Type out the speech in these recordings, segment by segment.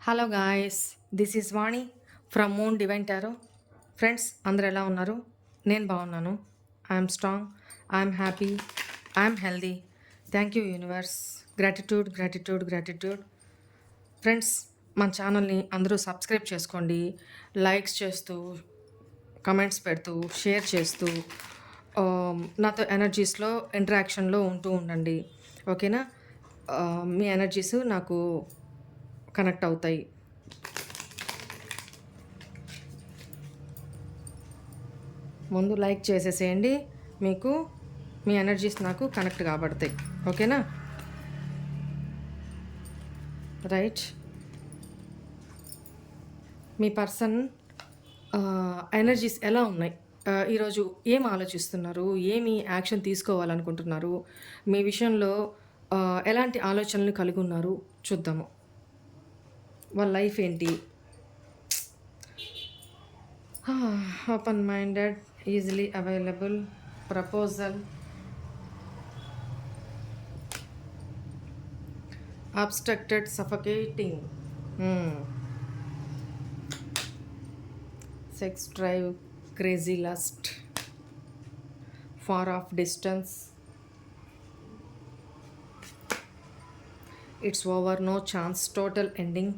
Hello guys this is Vani from moon divine tarot friends అందరు ఎలా ఉన్నారు? నేను బాగున్నాను. I'm strong I'm happy I'm healthy thank you universe gratitude gratitude gratitude friends మన ఛానల్ని అందరూ సబ్స్క్రైబ్ చేసుకోండి. లైక్స్ చేస్తూ కమెంట్స్ పెడుతూ షేర్ చేస్తూ um, నాతో ఎనర్జీస్లో ఇంటరాక్షన్లో ఉంటూ ఉండండి. ఓకేనా uh, మీ ఎనర్జీస్ నాకు కనెక్ట్ అవుతాయి. ముందు లైక్ చేసేసేయండి. మీకు మీ ఎనర్జీస్ నాకు కనెక్ట్ కాబడతాయి. ఓకేనా? రైట్. మీ పర్సన్ ఎనర్జీస్ ఎలా ఉన్నాయి? ఈరోజు ఏం ఆలోచిస్తున్నారు? ఏమి యాక్షన్ తీసుకోవాలనుకుంటున్నారు? మీ విషయంలో ఎలాంటి ఆలోచనలు కలిగి ఉన్నారు చూద్దాము. వాళ్ళ లైఫ్ ఏంటి? Open minded easily available proposal obstructed suffocating sex drive crazy lust far off distance it's over no chance total ending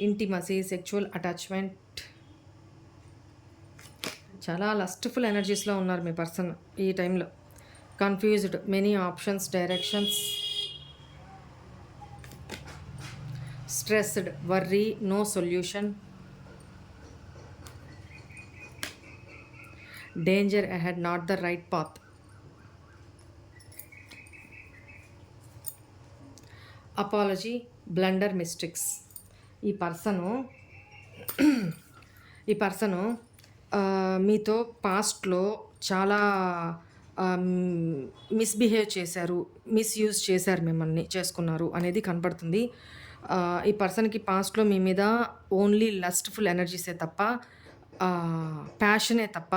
intimacy sexual attachment చాలా లస్ట్ఫుల్ ఎనర్జీస్లో ఉన్నారు మీ పర్సన్ ఈ టైంలో confused many options directions stressed worry no solution danger ahead not the right path apology blunder mistakes ఈ person ఈ person మీతో పాస్ట్లో చాలా మిస్బిహేవ్ చేశారు మిస్యూజ్ చేశారు మిమ్మల్ని చేసుకున్నారు అనేది కనపడుతుంది ఈ పర్సన్కి పాస్ట్లో మీ మీద ఓన్లీ లస్ట్ఫుల్ ఎనర్జీసే తప్ప ప్యాషనే తప్ప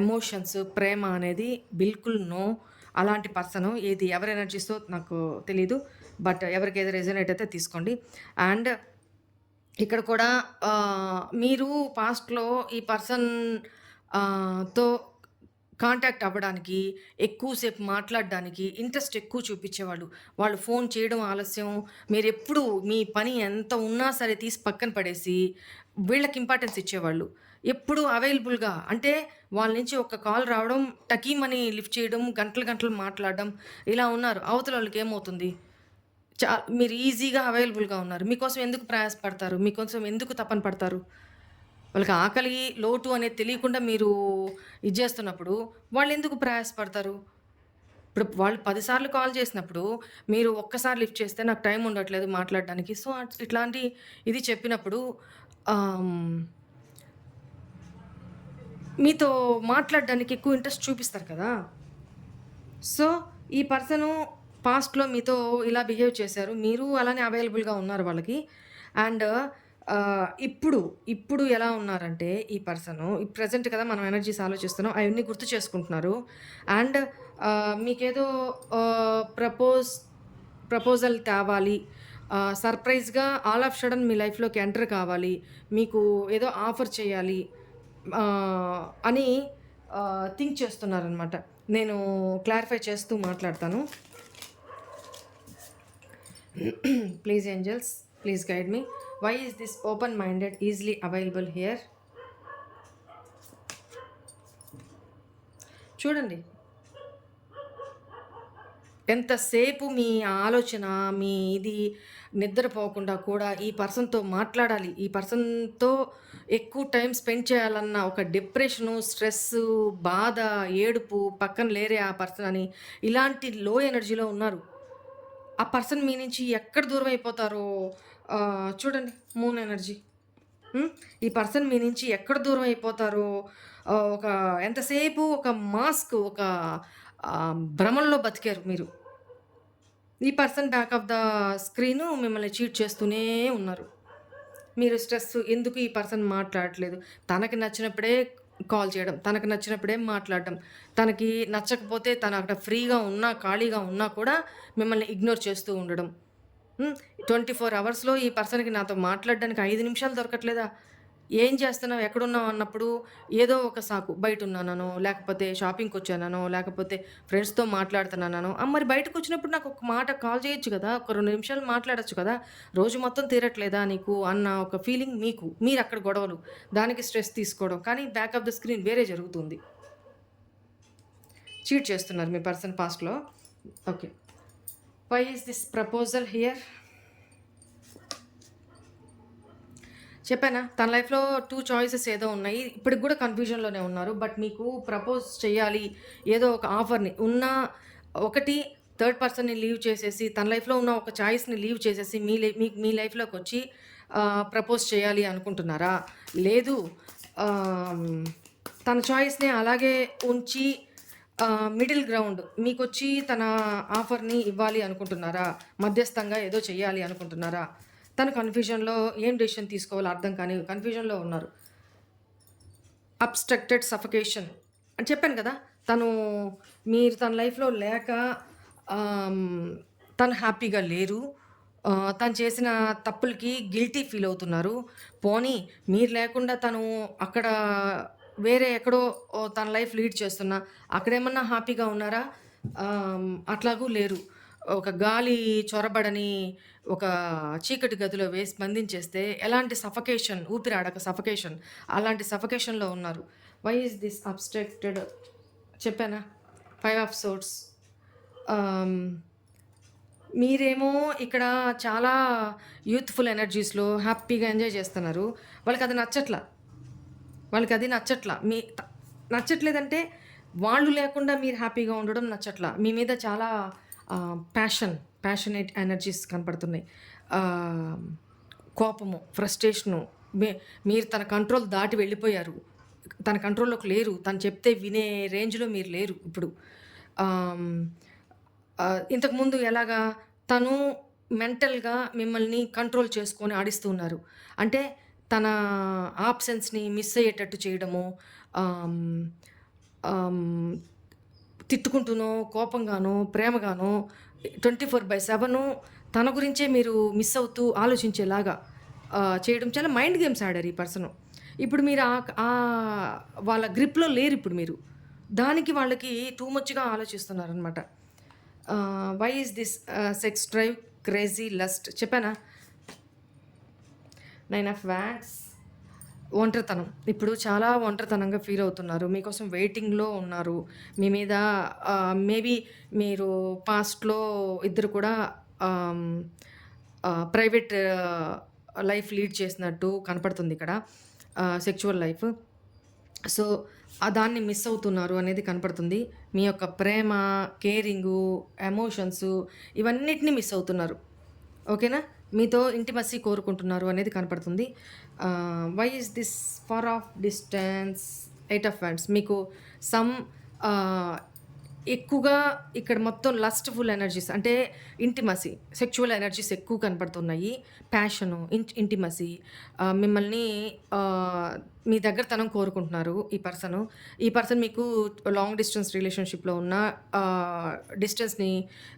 ఎమోషన్స్ ప్రేమ అనేది బిల్కుల్ నో. అలాంటి పర్సన్ ఏది ఎవరి ఎనర్జీస్తో నాకు తెలీదు బట్ ఎవరికి ఏదో రెజనేట్ అయితే తీసుకోండి. అండ్ ఇక్కడ కూడా మీరు పాస్ట్లో ఈ పర్సన్తో కాంటాక్ట్ అవ్వడానికి ఎక్కువసేపు మాట్లాడడానికి ఇంట్రెస్ట్ ఎక్కువ చూపించేవాళ్ళు. వాళ్ళు ఫోన్ చేయడం ఆలస్యం. మీరు ఎప్పుడు మీ పని ఎంత ఉన్నా సరే తీసి పక్కన పడేసి వీళ్ళకి ఇంపార్టెన్స్ ఇచ్చేవాళ్ళు. ఎప్పుడు అవైలబుల్గా అంటే వాళ్ళ నుంచి ఒక కాల్ రావడం టకీమని లిఫ్ట్ చేయడం గంటలు గంటలు మాట్లాడడం ఇలా ఉన్నారు. అవతల వాళ్ళకి ఏమవుతుంది? చా మీరు ఈజీగా అవైలబుల్గా ఉన్నారు. మీకోసం ఎందుకు ప్రయాసపడతారు? మీకోసం ఎందుకు తపన పడతారు? వాళ్ళకి ఆకలి లోటు అనేది తెలియకుండా మీరు ఇది చేస్తున్నప్పుడు వాళ్ళు ఎందుకు ప్రయాసపడతారు? ఇప్పుడు వాళ్ళు పదిసార్లు కాల్ చేసినప్పుడు మీరు ఒక్కసారి లిఫ్ట్ చేస్తే నాకు టైం ఉండట్లేదు మాట్లాడడానికి. సో ఇట్లాంటి ఇది చెప్పినప్పుడు మీతో మాట్లాడడానికి ఎక్కువ ఇంట్రెస్ట్ చూపిస్తారు కదా? సో ఈ పర్సను పాస్ట్లో మీతో ఇలా బిహేవ్ చేశారు. మీరు అలానే అవైలబుల్గా ఉన్నారు వాళ్ళకి. అండ్ ఇప్పుడు ఇప్పుడు ఎలా ఉన్నారంటే ఈ పర్సను ప్రజెంట్ కదా మనం ఎనర్జీస్ ఆలోచిస్తున్నాం అవన్నీ గుర్తు చేసుకుంటున్నారు. అండ్ మీకేదో ప్రపోజ్ ప్రపోజల్ తేవాలి. సర్ప్రైజ్గా ఆల్ ఆఫ్ సడన్ మీ లైఫ్లోకి ఎంటర్ కావాలి. మీకు ఏదో ఆఫర్ చేయాలి. అని థింక్ చేస్తున్నారనమాట నేను క్లారిఫై చేస్తూ మాట్లాడతాను. Please angels please guide me why is this open minded easily available here చూడండి. ఎంతసేపు మీ ఆలోచన మీ ఇది నిద్రపోకుండా కూడా ఈ పర్సన్తో మాట్లాడాలి. ఈ పర్సన్తో ఎక్కువ టైం స్పెండ్ చేయాలన్న ఒక డిప్రెషను స్ట్రెస్ బాధ ఏడుపు పక్కన లేరే ఆ పర్సన్ అని ఇలాంటి లో ఎనర్జీలో ఉన్నారు. ఆ పర్సన్ మీ నుంచి ఎక్కడ దూరం అయిపోతారో చూడండి మూన్ ఎనర్జీ ఈ పర్సన్ మీ నుంచి ఎక్కడ దూరం అయిపోతారో ఒక ఎంతసేపు ఒక మాస్క్ ఒక భ్రమంలో బతికారు మీరు. ఈ person back of the screen మిమ్మల్ని చీట్ చేస్తూనే ఉన్నారు. మీరు స్ట్రెస్ ఎందుకు ఈ పర్సన్ మాట్లాడట్లేదు? తనకి నచ్చినప్పుడే కాల్ చేయడం తనకు నచ్చినప్పుడే మాట్లాడడం తనకి నచ్చకపోతే తను అక్కడ ఫ్రీగా ఉన్నా ఖాళీగా ఉన్నా కూడా మిమ్మల్ని ఇగ్నోర్ చేస్తూ ఉండడం ట్వంటీ ఫోర్ అవర్స్‌లో ఈ పర్సన్‌కి నాతో మాట్లాడడానికి ఐదు నిమిషాలు దొరకట్లేదా? ఏం చేస్తున్నావు? ఎక్కడున్నావు? అన్నప్పుడు ఏదో ఒక సాకు బయట ఉన్నానో లేకపోతే షాపింగ్కి వచ్చానో లేకపోతే ఫ్రెండ్స్‌తో మాట్లాడుతున్నాననో, మరి మరి బయటకొచ్చినప్పుడు నాకు ఒక మాట కాల్ చేయొచ్చు కదా! ఒక రెండు నిమిషాలు మాట్లాడచ్చు కదా! రోజు మొత్తం తీరట్లేదా నీకు? అన్న ఒక ఫీలింగ్ మీకు. మీరు అక్కడ గొడవలు. దానికి స్ట్రెస్ తీసుకోవడం. కానీ బ్యాక్ ఆఫ్ ద స్క్రీన్ వేరే జరుగుతుంది. చీట్ చేస్తున్నారు మీ పర్సన్ పాస్ట్‌లో. Okay. Why is this proposal here? చెప్పానా? తన లైఫ్‌లో టూ చాయిసెస్ ఏదో ఉన్నాయి. ఇప్పటికి కూడా కన్‌ఫ్యూజన్‌లోనే ఉన్నారు. బట్ మీకు ప్రపోజ్ చేయాలి. ఏదో ఒక ఆఫర్‌ని ఉన్న ఒకటి థర్డ్ పర్సన్‌ని లీవ్ చేసేసి, తన లైఫ్‌లో ఉన్న ఒక చాయిస్‌ని లీవ్ చేసేసి మీ లై మీ మీ లైఫ్లోకి వచ్చి ప్రపోజ్ చేయాలి అనుకుంటున్నారా? లేదు తన చాయిస్‌ని అలాగే ఉంచి మిడిల్ గ్రౌండ్ మీకొచ్చి తన ఆఫర్‌ని ఇవ్వాలి అనుకుంటున్నారా? మధ్యస్థంగా ఏదో చేయాలి అనుకుంటున్నారా? తను కన్‌ఫ్యూజన్‌లో ఏం డెసిషన్ తీసుకోవాలో అర్థం కాని కన్‌ఫ్యూజన్‌లో ఉన్నారు. అబ్‌స్ట్రక్టెడ్ సఫకేషన్ అని చెప్పాను కదా! తను మీరు తన లైఫ్‌లో లేక తను హ్యాపీగా లేరు. తను చేసిన తప్పులకి గిల్టీ ఫీల్ అవుతున్నారు. పోనీ మీరు లేకుండా తను అక్కడ వేరే ఎక్కడో తన లైఫ్ లీడ్ చేస్తున్నా అక్కడేమన్నా హ్యాపీగా ఉన్నారా? అట్లాగూ లేరు. ఒక గాలి చొరబడని ఒక చీకటి గదిలో వేసి బంధించేస్తే ఎలాంటి సఫకేషన్ ఊపిరాడక సఫకేషన్ అలాంటి సఫకేషన్‌లో ఉన్నారు. వై ఈజ్ దిస్ అబ్‌స్ట్రక్టెడ్ చెప్పానా? ఫైవ్ ఆఫ్ సోర్ట్స్ మీరేమో ఇక్కడ చాలా యూత్‌ఫుల్ ఎనర్జీస్‌లో హ్యాపీగా ఎంజాయ్ చేస్తున్నారు. వాళ్ళకి వాళ్ళకది నచ్చట్ల. అది నచ్చట్ల. మీ నచ్చట్లేదంటే వాళ్ళు లేకుండా మీరు హ్యాపీగా ఉండడం నచ్చట్ల. మీ మీద చాలా ప్యాషన్, ప్యాషనేట్ ఎనర్జీస్ కనపడుతున్నాయి. కోపము, ఫ్రస్ట్రేషను మీ మీరు తన కంట్రోల్ దాటి వెళ్ళిపోయారు. తన కంట్రోల్‌లోకి లేరు. తను చెప్తే వినే రేంజ్‌లో మీరు లేరు ఇప్పుడు. ఇంతకుముందు ఎలాగా తను మెంటల్‌గా మిమ్మల్ని కంట్రోల్ చేసుకొని ఆడిస్తూ ఉన్నారు. అంటే తన ఆప్షన్స్ని మిస్ అయ్యేటట్టు చేయడము. తిట్టుకుంటునో కోపంగానో తిట్టుకుంటూనో, కోపంగానో, ప్రేమగానో 24/7 తన గురించే మీరు మిస్ అవుతూ ఆలోచించేలాగా చేయడం చాలా మైండ్ గేమ్స్ ఆడారు ఈ పర్సన్ ఇప్పుడు మీరు ఆ వాళ్ళ గ్రిప్‌లో లేరు ఇప్పుడు మీరు. దానికి వాళ్ళకి టూ మచ్‌గా ఆలోచిస్తున్నారనమాట. Why is this sex drive, crazy lust చెప్పానా? నైన్ ఆఫ్ వ్యాక్స్ ఒంటరితనం. ఇప్పుడు చాలా ఒంటరితనంగా ఫీల్ అవుతున్నారు. మీకోసం వెయిటింగ్‌లో ఉన్నారు. మీ మీద మేబీ మీరు పాస్ట్‌లో ఇద్దరు కూడా ప్రైవేట్ లైఫ్ లీడ్ చేసినట్టు కనపడుతుంది ఇక్కడ సెక్చువల్ లైఫ్. సో, దాన్ని మిస్ అవుతున్నారు అనేది కనపడుతుంది. మీ యొక్క ప్రేమ, కేరింగు, ఎమోషన్స్ ఇవన్నిటిని మిస్ అవుతున్నారు. ఓకేనా? మీతో ఇంటిమసీ కోరుకుంటున్నారు అనేది కనపడుతుంది. Why is this far off distance, eight of hands మీకు సమ్ uh, ఎక్కువగా ఇక్కడ మొత్తం లస్ట్‌ఫుల్ ఎనర్జీస్ అంటే ఇంటిమసీ, సెక్చువల్ ఎనర్జీస్ ఎక్కువ కనపడుతున్నాయి. ప్యాషను, ఇంట్ ఇంటిమసీ మిమ్మల్ని మీ మీ దగ్గరతనం కోరుకుంటున్నారు ఈ పర్సను. ఈ పర్సన్ మీకు లాంగ్ డిస్టెన్స్ రిలేషన్‌షిప్‌లో ఉన్న uh, డిస్టెన్స్‌ని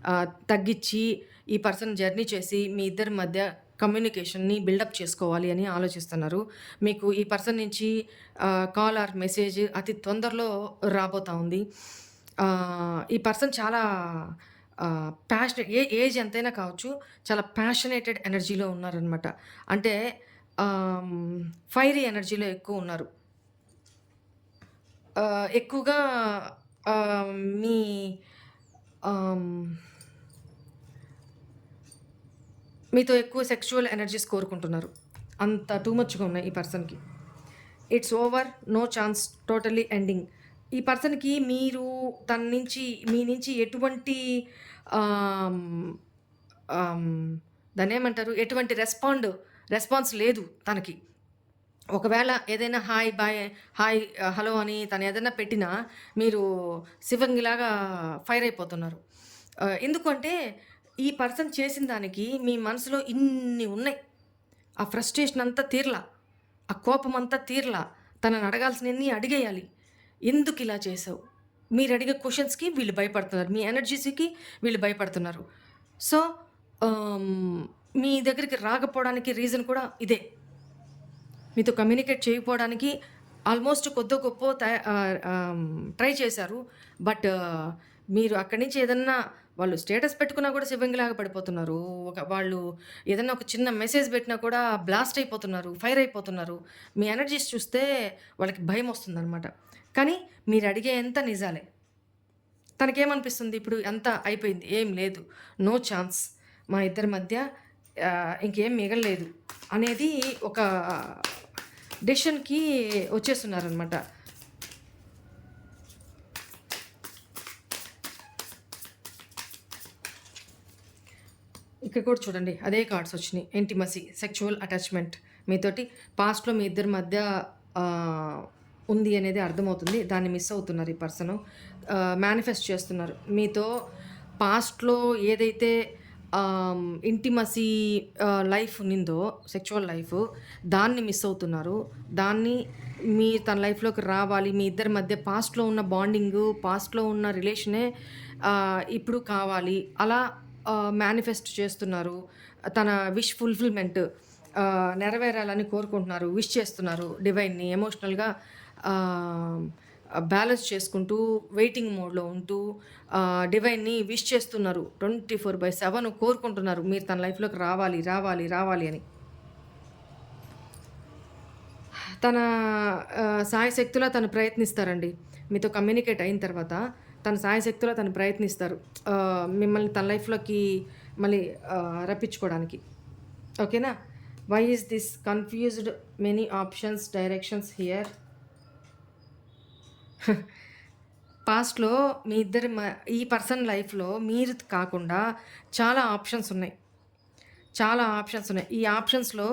తగ్గించి తగ్గిచ్చి ఈ పర్సన్ జర్నీ చేసి మీ ఇద్దరి మధ్య కమ్యూనికేషన్‌ని బిల్డప్ చేసుకోవాలి అని ఆలోచిస్తున్నారు. మీకు ఈ పర్సన్ నుంచి కాల్ ఆర్ మెసేజ్ అతి తొందరలో రాబోతా ఉంది. ఈ పర్సన్ చాలా ఆహ్, ఏ ఏజ్ ఎంతైనా కావచ్చు. చాలా ప్యాషనేటెడ్ ఎనర్జీలో ఉన్నారనమాట. అంటే ఫైరీ ఎనర్జీలో ఎక్కువ ఉన్నారు. ఎక్కువగా మీ మీతో ఎక్కువ సెక్చువల్ ఎనర్జీస్ కోరుకుంటున్నారు. అంత టూ మచ్‌గా ఉన్నాయి ఈ పర్సన్‌కి. It's over. No chance. Totally ending. ఈ పర్సన్‌కి మీరు తన నుంచి మీ నుంచి ఎటువంటి దాన్ని ఏమంటారు ఎటువంటి రెస్పాండ్ రెస్పాన్స్ లేదు తనకి. ఒకవేళ ఏదైనా హాయ్, బాయ్, హాయ్, హలో అని తను ఏదైనా పెట్టినా మీరు శివంగిలాగా ఫైర్ అయిపోతున్నారు. ఎందుకంటే ఈ పర్సన్ చేసిన దానికి మీ మనసులో ఇన్ని ఉన్నాయి. ఆ ఫ్రస్ట్రేషన్ అంతా తీర్లా ఆ కోపం అంతా తీర్లా తనని అడగాల్సినన్ని అడిగేయాలి. ఎందుకు ఇలా చేసావు? మీరు అడిగే క్వశ్చన్స్కి వీళ్ళు భయపడుతున్నారు. మీ ఎనర్జీస్‌కి వీళ్ళు భయపడుతున్నారు. సో, మీ దగ్గరికి రాకపోవడానికి రీజన్ కూడా ఇదే. మీతో కమ్యూనికేట్ చేయకపోవడానికి ఆల్మోస్ట్ కొద్ది గొప్పో తయ ట్రై చేశారు. బట్ మీరు అక్కడి నుంచి ఏదన్నా వాళ్ళు స్టేటస్ పెట్టుకున్నా కూడా శివంగిలాగా పడిపోతున్నారు. ఒక వాళ్ళు ఏదన్నా ఒక చిన్న మెసేజ్ పెట్టినా కూడా బ్లాస్ట్ అయిపోతున్నారు. ఫైర్ అయిపోతున్నారు. మీ ఎనర్జీస్ చూస్తే వాళ్ళకి భయం భయమొస్తుందనమాట. కానీ మీరు అడిగే ఎంత నిజాలే. తనకేమనిపిస్తుంది ఇప్పుడు అంతా అయిపోయింది. ఏం లేదు. No chance. మా ఇద్దరి మధ్య ఇంకేం మిగలలేదు అనేది ఒక డెసిషన్‌కి వచ్చేస్తున్నారనమాట. ఇక్కడ కూడా చూడండి. అదే కార్డ్స్ వచ్చినాయి ఇంటిమసీ, సెక్చువల్ అటాచ్‌మెంట్ మీతోటి పాస్ట్‌లో మీ ఇద్దరి మధ్య ఉంది అనేది అర్థమవుతుంది. దాన్ని మిస్ అవుతున్నారు ఈ పర్సను. మేనిఫెస్ట్ చేస్తున్నారు. మీతో పాస్ట్‌లో ఏదైతే ఇంటిమసీ లైఫ్ ఉన్నిందో సెక్చువల్ లైఫ్ దాన్ని మిస్ అవుతున్నారు. దాన్ని మీ తన లైఫ్‌లోకి రావాలి. మీ ఇద్దరి మధ్య పాస్ట్‌లో ఉన్న బాండింగు, పాస్ట్‌లో ఉన్న రిలేషనే ఇప్పుడు కావాలి. అలా మేనిఫెస్ట్ చేస్తున్నారు. తన విష్ ఫుల్‌ఫిల్‌మెంట్ నెరవేరాలని కోరుకుంటున్నారు. విష్ చేస్తున్నారు డివైన్‌ని ఎమోషనల్‌గా బ్యాలెన్స్ చేసుకుంటూ వెయిటింగ్ మోడ్‌లో ఉంటూ డివైన్‌ని విష్ చేస్తున్నారు. 24/7 కోరుకుంటున్నారు. మీరు తన లైఫ్‌లోకి రావాలి, రావాలి, రావాలి అని. తన ఆహ్, తను ప్రయత్నిస్తారండి. మీతో కమ్యూనికేట్ అయిన తర్వాత తన శాయశక్తులా తను ప్రయత్నిస్తారు. మిమ్మల్ని తన లైఫ్‌లోకి మళ్ళీ రప్పించుకోవడానికి. ఓకేనా? Why is this confused many options directions here? పాస్ట్‌లో మీ ఇద్దరి మ ఈ పర్సన్ లైఫ్‌లో మీరు కాకుండా చాలా ఆప్షన్స్ ఉన్నాయి. చాలా ఆప్షన్స్ ఉన్నాయి. ఈ ఆప్షన్స్‌లో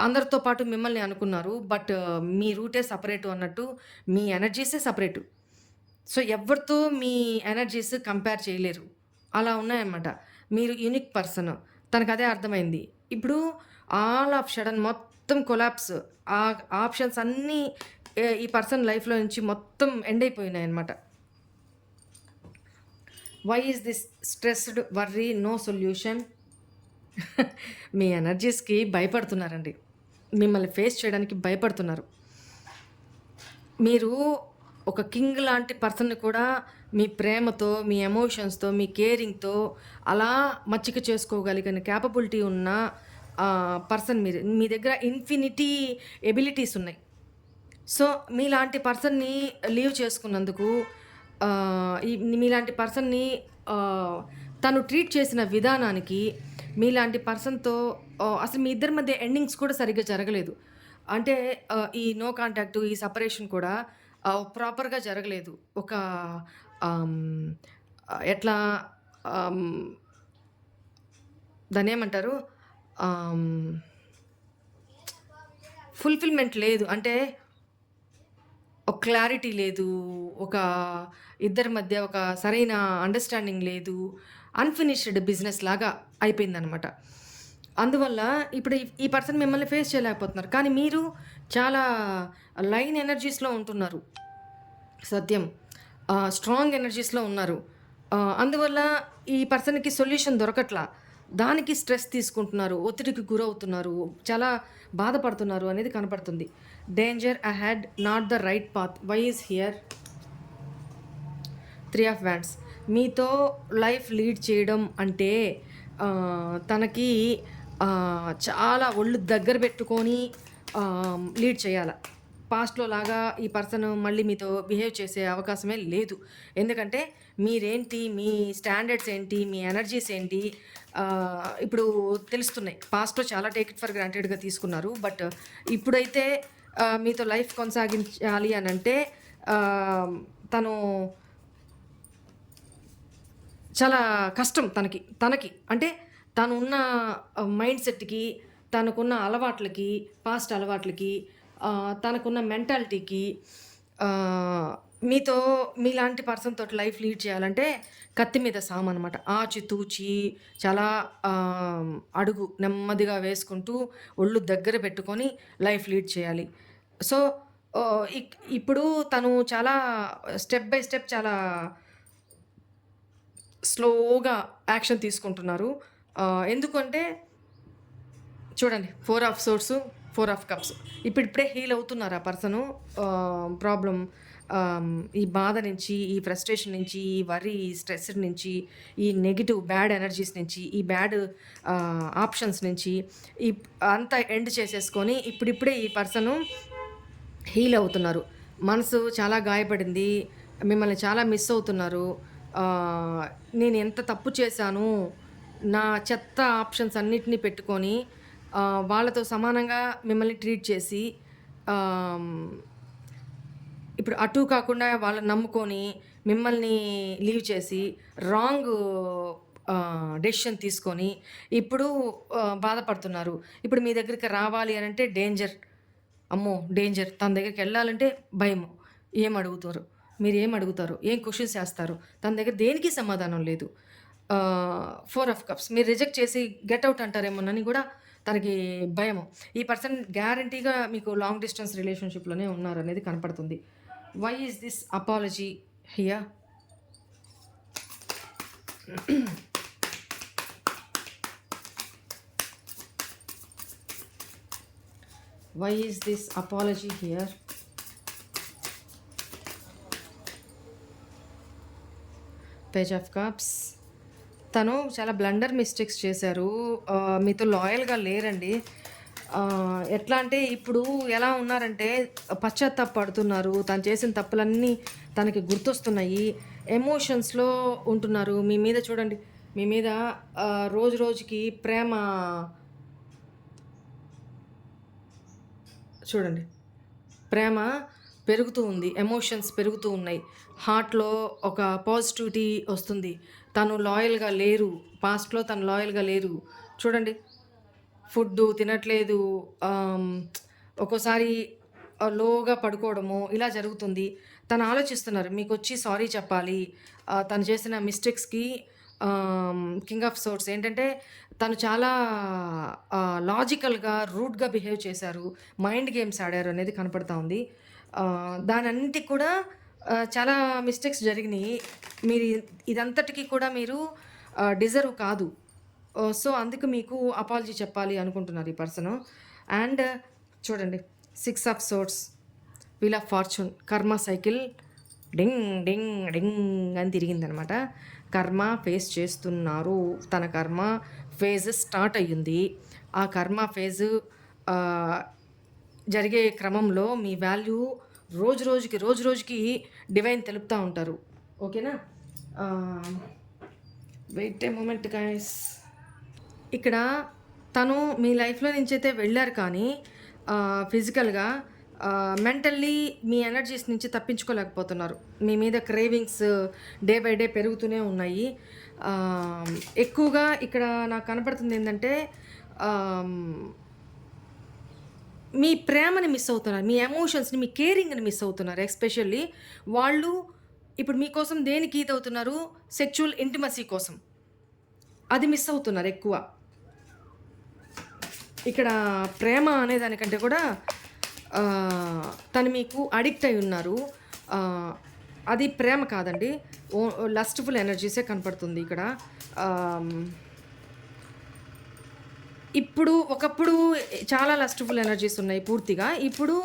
అందరితో పాటు మిమ్మల్ని అనుకున్నారు. బట్ మీ రూటే సపరేటు అన్నట్టు మీ ఎనర్జీసే సపరేటు సో, ఎవరితో మీ ఎనర్జీస్ కంపేర్ చేయలేరు. అలా ఉన్నాయన్నమాట. మీరు యూనిక్ పర్సన్. తనకు అదే అర్థమైంది. ఇప్పుడు ఆల్ ఆఫ్ షడన్ మొత్తం కొలాప్స్. ఆ ఆప్షన్స్ అన్నీ ఈ పర్సన్ లైఫ్‌లో నుంచి మొత్తం end అయిపోయినాయన్నమాట. Why is this stressed, worry, no solution? మీ ఎనర్జీస్‌కి భయపడుతున్నారండి. మిమ్మల్ని ఫేస్ చేయడానికి భయపడుతున్నారు. మీరు ఒక కింగ్ లాంటి పర్సన్‌ని కూడా మీ ప్రేమతో, మీ ఎమోషన్స్‌తో, మీ కేరింగ్‌తో అలా మచ్చిక చేసుకోగలిగిన క్యాపబిలిటీ ఉన్న పర్సన్ మీరు. మీ దగ్గర ఇన్ఫినిటీ ఎబిలిటీస్ ఉన్నాయి. సో, మీలాంటి పర్సన్‌ని లీవ్ చేసుకున్నందుకు మీలాంటి పర్సన్‌ని తను ట్రీట్ చేసిన విధానానికి మీలాంటి పర్సన్‌తో అసలు మీ ఇద్దరి మధ్య ఎండింగ్స్ కూడా సరిగ్గా జరగలేదు. అంటే ఈ నో కాంటాక్ట్, ఈ సపరేషన్ కూడా ప్రాపర్‌గా జరగలేదు. ఒక ఎట్లా దాన్ని ఏమంటారు ఫుల్‌ఫిల్‌మెంట్ లేదు. అంటే ఒక క్లారిటీ లేదు. ఒక ఇద్దరి మధ్య ఒక సరైన అండర్‌స్టాండింగ్ లేదు. అన్‌ఫినిష్డ్ బిజినెస్ లాగా అయిపోయిందనమాట. అందువల్ల ఇప్పుడు ఈ పర్సన్ మిమ్మల్ని ఫేస్ చేయలేకపోతున్నారు. కానీ మీరు చాలా లైన్ ఎనర్జీస్‌లో ఉంటున్నారు. సత్యం. స్ట్రాంగ్ ఎనర్జీస్‌లో ఉన్నారు. అందువల్ల ఈ పర్సన్‌కి సొల్యూషన్ దొరకట్లా. దానికి స్ట్రెస్ తీసుకుంటున్నారు. ఒత్తిడికి గురవుతున్నారు. చాలా బాధపడుతున్నారు అనేది కనపడుతుంది. Danger ahead not the right path. Why is here? Three of wands. మీతో లైఫ్ లీడ్ చేయడం అంటే తనకి చాలా ఒళ్ళు దగ్గర పెట్టుకొని లీడ్ చేయాలి పాస్ట్‌లో లాగా ఈ పర్సన్ మళ్ళీ మీతో బిహేవ్ చేసే అవకాశమే లేదు. ఎందుకంటే మీరేంటి, మీ స్టాండర్డ్స్ ఏంటి, మీ ఎనర్జీస్ ఏంటి ఇప్పుడు తెలుస్తున్నాయి. పాస్ట్‌లో చాలా టేక్ ఇట్ ఫర్ గ్రాంటెడ్‌గా తీసుకున్నారు. బట్ ఇప్పుడైతే మీతో లైఫ్ కొనసాగించాలి అని అంటే తను చాలా కష్టం తనకి. తనకి. అంటే తనున్న మైండ్ సెట్‌కి, తనకున్న అలవాట్లకి, పాస్ట్ అలవాట్లకి, తనకున్న మెంటాలిటీకి మీతో మీలాంటి పర్సన్ తోటి లైఫ్ లీడ్ చేయాలంటే కత్తి మీద సామ్ అనమాట. ఆచితూచి చాలా అడుగు నెమ్మదిగా వేసుకుంటూ ఒళ్ళు దగ్గర పెట్టుకొని లైఫ్ లీడ్ చేయాలి. సో, ఇప్పుడు తను చాలా స్టెప్ బై స్టెప్ చాలా స్లోగా యాక్షన్ తీసుకుంటున్నారు ఎందుకంటే చూడండి four of swords four of cups ఇప్పుడిప్పుడే హీల్ అవుతున్నారు ఆ పర్సను ప్రాబ్లం ఈ బాధ నుంచి ఈ ఫ్రస్ట్రేషన్ నుంచి ఈ వరి ఈ స్ట్రెస్ నుంచి ఈ నెగిటివ్ బ్యాడ్ ఎనర్జీస్ నుంచి ఈ బ్యాడ్ ఆప్షన్స్ నుంచి ఈ అంతా ఎండ్ చేసేసుకొని ఇప్పుడిప్పుడే ఈ పర్సను హీల్ అవుతున్నారు. మనసు చాలా గాయపడింది మిమ్మల్ని చాలా మిస్ అవుతున్నారు నేను ఎంత తప్పు చేశాను నా చెత్త ఆప్షన్స్ అన్నిటినీ పెట్టుకొని వాళ్ళతో సమానంగా మిమ్మల్ని ట్రీట్ చేసి ఇప్పుడు అటు కాకుండా వాళ్ళని నమ్ముకొని మిమ్మల్ని లీవ్ చేసి రాంగ్ డెసిషన్ తీసుకొని ఇప్పుడు బాధపడుతున్నారు. ఇప్పుడు మీ దగ్గరికి రావాలి అని అంటే డేంజర్. అమ్మో డేంజర్. తన దగ్గరికి వెళ్ళాలంటే భయం ఏం అడుగుతారు? మీరు ఏం అడుగుతారు? ఏం క్వశ్చన్స్ చేస్తారు తన దగ్గర దేనికి సమాధానం లేదు? ఫోర్ ఆఫ్ కప్స్ మీరు రిజెక్ట్ చేసి గెట్ అవుట్ అంటారేమోనని కూడా తనకి భయము. ఈ పర్సన్ గ్యారంటీగా మీకు లాంగ్ డిస్టెన్స్ రిలేషన్షిప్లోనే ఉన్నారు అనేది కనపడుతుంది. Why is this apology here why is this apology here page of cups తను చాలా బ్లండర్ మిస్టేక్స్ చేశారు. మీతో లాయల్గా లేరండి. ఎట్లా అంటే ఇప్పుడు ఎలా ఉన్నారంటే పశ్చాత్తాపడుతున్నారు తను చేసిన తప్పులన్నీ తనకి గుర్తొస్తున్నాయి. ఎమోషన్స్లో ఉంటున్నారు. మీ మీద చూడండి. మీ మీద రోజు రోజుకి ప్రేమ చూడండి. ప్రేమ పెరుగుతూ ఉంది. ఎమోషన్స్ పెరుగుతూ ఉన్నాయి. హార్ట్లో ఒక పాజిటివిటీ వస్తుంది. తను లాయల్గా లేరు. పాస్ట్లో తను లాయల్గా లేరు చూడండి. ఫుడ్ తినట్లేదు. ఒక్కోసారి లోగా పడుకోవడము ఇలా జరుగుతుంది. తను ఆలోచిస్తున్నారు మీకు వచ్చి సారీ చెప్పాలి. తను చేసిన మిస్టేక్స్కి కింగ్ ఆఫ్ సోర్స్ ఏంటంటే తను చాలా లాజికల్గా రూట్గా బిహేవ్ చేశారు. మైండ్ గేమ్స్ ఆడారు అనేది కనపడతా ఉంది. ఆ, కూడా చాలా మిస్టేక్స్ జరిగినాయి. మీరు ఇదంతటికీ కూడా మీరు డిజర్వ్ కాదు. సో అందుకు మీకు అపాలజీ చెప్పాలి అనుకుంటున్నారు ఈ పర్సన్ అండ్ చూడండి six of swords wheel of fortune karma cycle ding ding ding అని తిరిగిందనమాట. కర్మ ఫేస్ చేస్తున్నారు. తన కర్మ ఫేజ్ స్టార్ట్ అయ్యింది. ఆ కర్మ ఫేజ్ జరిగే క్రమంలో మీ వాల్యూ రోజు రోజుకి రోజు రోజుకి డివైన్ తెలుపుతూ ఉంటారు. ఓకేనా? వెయిట్ ఏ మూమెంట్ గైస్ ఇక్కడ తను మీ లైఫ్లో నుంచి అయితే వెళ్ళారు కానీ ఫిజికల్గా మెంటల్లీ మీ ఎనర్జీస్ నుంచి తప్పించుకోలేకపోతున్నారు. మీ మీద క్రేవింగ్స్ డే బై డే పెరుగుతూనే ఉన్నాయి. ఎక్కువగా ఇక్కడ నాకు కనపడుతుంది ఏంటంటే మీ ప్రేమని మిస్ అవుతున్నారు. మీ ఎమోషన్స్ని మీ కేరింగ్ని మిస్ అవుతున్నారు. ఎస్పెషల్లీ వాళ్ళు ఇప్పుడు మీకోసం దేనికి ఈత అవుతున్నారు? సెక్చువల్ ఇంటిమసీ కోసం. అది మిస్ అవుతున్నారు ఎక్కువ. ఇక్కడ ప్రేమ అనే దానికంటే కూడా తను మీకు అడిక్ట్ అయి ఉన్నారు. అది ప్రేమ కాదండి. ఓ లస్ట్ఫుల్ ఎనర్జీసే కనపడుతుంది ఇక్కడ. ఇప్పుడు ఒకప్పుడు చాలా లస్ట్ఫుల్ ఎనర్జీస్ ఉన్నాయి పూర్తిగా. ఇప్పుడు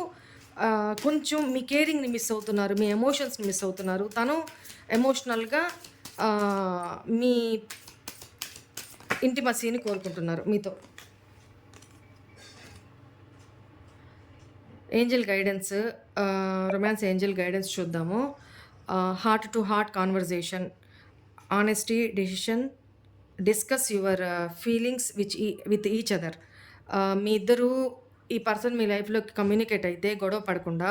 కొంచెం మీ కేరింగ్ని మిస్ అవుతున్నారు మీ ఎమోషన్స్ని మిస్ అవుతున్నారు. తను ఎమోషనల్గా మీ ఇంటిమసీని కోరుకుంటున్నారు మీతో. Angel guidance romance angel guidance చూద్దాము. Heart to heart conversation honesty decision discuss your feelings which ఈ విత్ ఈచ్ అదర్ మీ ఇద్దరు ఈ పర్సన్ మీ లైఫ్లోకి కమ్యూనికేట్ అయితే గొడవ పడకుండా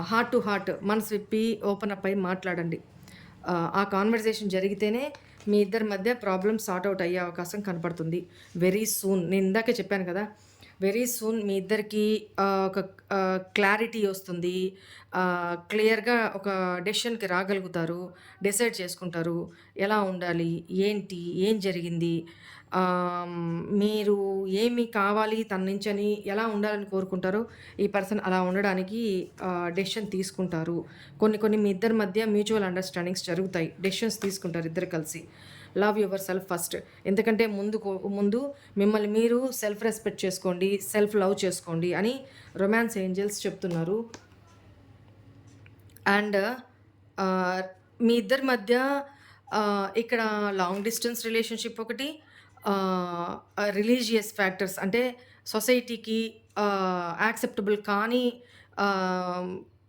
హార్ట్ టు హార్ట్ మనసు విప్పి ఓపెన్ అప్ అయి మాట్లాడండి. ఆ, ఆ కాన్వర్జేషన్ జరిగితేనే మీ ఇద్దరి మధ్య ప్రాబ్లమ్ సార్ట్ అవుట్ అయ్యే అవకాశం కనపడుతుంది. వెరీ సూన్ నేను ఇందాకే చెప్పాను కదా వెరీ సూన్ మీ ఇద్దరికి ఒక క్లారిటీ వస్తుంది క్లియర్‌గా ఒక డెసిషన్‌కి రాగలుగుతారు. డిసైడ్ చేసుకుంటారు. ఎలా ఉండాలి? ఏంటి? ఏం జరిగింది? మీరు ఏమి కావాలి తన నుంచని ఎలా ఉండాలని కోరుకుంటారో, ఈ పర్సన్ అలా ఉండడానికి డెసిషన్ తీసుకుంటారు. కొన్ని కొన్ని మీ ఇద్దరి మధ్య మ్యూచువల్ అండర్‌స్టాండింగ్స్ జరుగుతాయి. డెసిషన్స్ తీసుకుంటారు ఇద్దరు కలిసి. Love yourself first. ఎందుకంటే ముందుకు ముందు మిమ్మల్ని మీరు సెల్ఫ్ రెస్పెక్ట్ చేసుకోండి. సెల్ఫ్ లవ్ చేసుకోండి అని రొమాన్స్ ఏంజెల్స్ చెప్తున్నారు. అండ్ uh, మీ ఇద్దరి మధ్య uh, ఇక్కడ లాంగ్ డిస్టెన్స్ రిలేషన్‌షిప్ ఒకటి uh, రిలీజియస్ ఫ్యాక్టర్స్ అంటే సొసైటీకి యాక్సెప్టబుల్ కానీ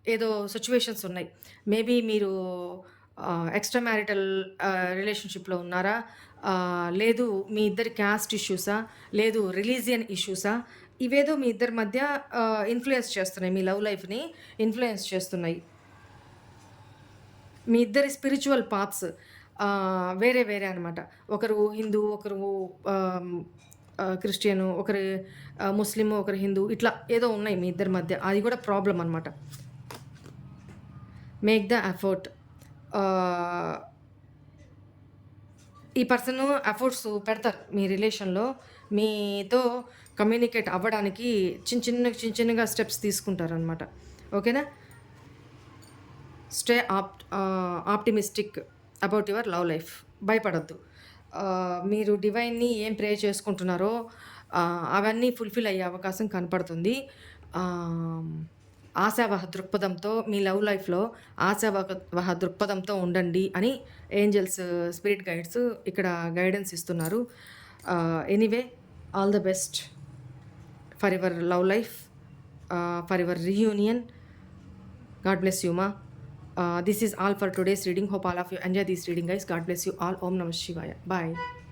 ఏదో సిచ్యువేషన్స్ ఉన్నాయి. మేబీ మీరు ఎక్స్‌ట్రా మ్యారిటల్ రిలేషన్‌షిప్‌లో ఉన్నారా? లేదు మీ ఇద్దరి క్యాస్ట్ ఇష్యూసా? లేదు రిలీజియన్ ఇష్యూసా? ఇవేదో మీ ఇద్దరి మధ్య ఇన్ఫ్లుయెన్స్ చేస్తున్నాయి. మీ లవ్ లైఫ్‌ని ఇన్ఫ్లుయెన్స్ చేస్తున్నాయి. మీ ఇద్దరి స్పిరిచువల్ పాత్స్ వేరే వేరే అనమాట. ఒకరు హిందూ, ఒకరు క్రిస్టియను, ఒకరు ముస్లిము, ఒకరు హిందూ ఇట్లా ఏదో ఉన్నాయి మీ ఇద్దరి మధ్య. అది కూడా ప్రాబ్లం అనమాట. Make the effort. ఈ పర్సను ఎఫర్ట్స్ పెడతారు మీ రిలేషన్‌లో. మీతో కమ్యూనికేట్ అవ్వడానికి చిన్న చిన్న చిన్న చిన్నగా స్టెప్స్ తీసుకుంటారనమాట. ఓకేనా? Stay apt optimistic about your love life. భయపడొద్దు. మీరు డివైన్‌ని ఏం ప్రే చేసుకుంటున్నారో అవన్నీ ఫుల్‌ఫిల్ అయ్యే అవకాశం కనపడుతుంది. ఆశావహ దృక్పథంతో మీ లవ్ లైఫ్‌లో ఆశావహ వహ దృక్పథంతో ఉండండి అని ఏంజెల్స్, స్పిరిట్ గైడ్స్ ఇక్కడ గైడెన్స్ ఇస్తున్నారు. Anyway all the best for your love life. For your reunion. God bless you మా. Uh, this is all reading today's reading. Hope all of you enjoy this reading, guys. God bless you all. Om Namah